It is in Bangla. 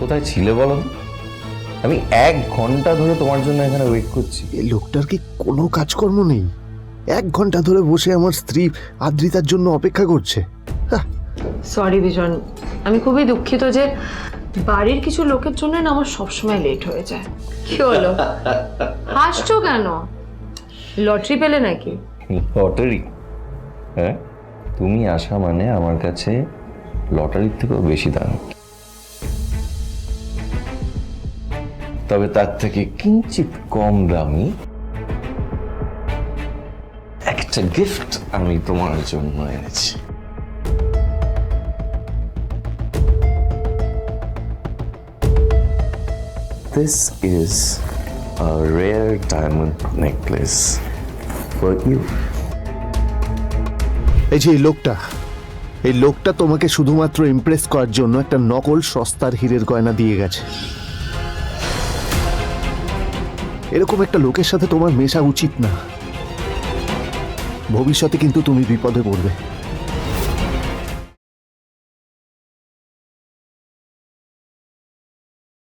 কোথায় ছিলে বলো আমি এক ঘণ্টা ধরে তোমার জন্য এখানে ওয়েট করছি। এই লোকটার কি কোনো কাজকর্ম নেই? এক ঘণ্টা ধরে বসে আমার স্ত্রী আদ্রিতার জন্য অপেক্ষা করছে। সরি বিজন। আমি খুবই দুঃখিত যে বাড়ির কিছু লোকের জন্য না আমার সবসময় লেট হয়ে যায়। কি হলো? হাসছো কেন? লটারি পেলে নাকি? লটারি? হ্যাঁ? তুমি আসা মানে আমার কাছে লটারির থেকেও বেশি দাম তবে তার থেকে কিঞ্চিত কম দামি একটা গিফট আমি তোমার জন্য এনেছি This is a rare diamond necklace for you. এই যে লোকটা, এই লোকটা তোমাকে শুধুমাত্র ইমপ্রেস করার জন্য একটা নকল সস্তার হীরের গয়না দিয়ে গেছে এরকম একটা লোকের সাথে তোমার মেশা উচিত না। ভবিষ্যতে কিন্তু তুমি বিপদে পড়বে।